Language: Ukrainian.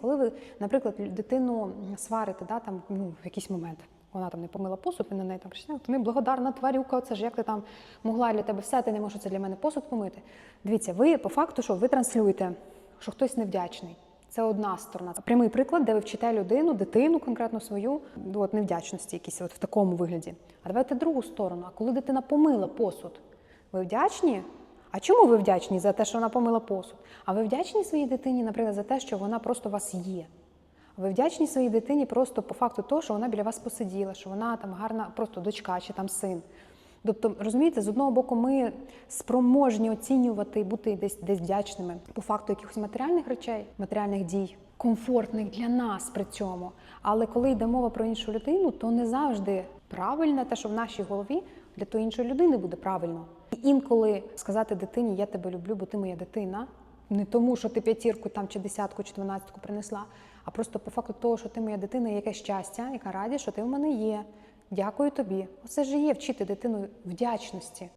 коли ви, наприклад, дитину сварите, да, там, ну, в якийсь момент. Вона там не помила посуд, ви на неї там кричите, ти неблагодарна тварюка, це ж як ти там могла для тебе все, ти не можеш це для мене посуд помити. Дивіться, ви по факту, що ви транслюєте, що хтось невдячний. Це одна сторона. Прямий приклад, де ви вчите людину, дитину конкретно свою, от невдячності якісь от в такому вигляді. А давайте другу сторону. А коли дитина помила посуд, ви вдячні? А чому ви вдячні за те, що вона помила посуд? А ви вдячні своїй дитині, наприклад, за те, що вона просто вас є? Ви вдячні своїй дитині просто по факту того, що вона біля вас посиділа, що вона там гарна, просто дочка чи там син. Тобто, розумієте, з одного боку, ми спроможні оцінювати бути десь десь вдячними по факту якихось матеріальних речей, матеріальних дій, комфортних для нас при цьому. Але коли йде мова про іншу людину, то не завжди правильне те, що в нашій голові для тої іншої людини буде правильно. І інколи сказати дитині Я тебе люблю, бо ти моя дитина. Не тому, що ти п'ятірку там чи десятку, чи дванадцятку принесла, а просто по факту того, що ти моя дитина, яке щастя, яка радість, що ти в мене є. Дякую тобі. Оце ж є вчити дитину вдячності.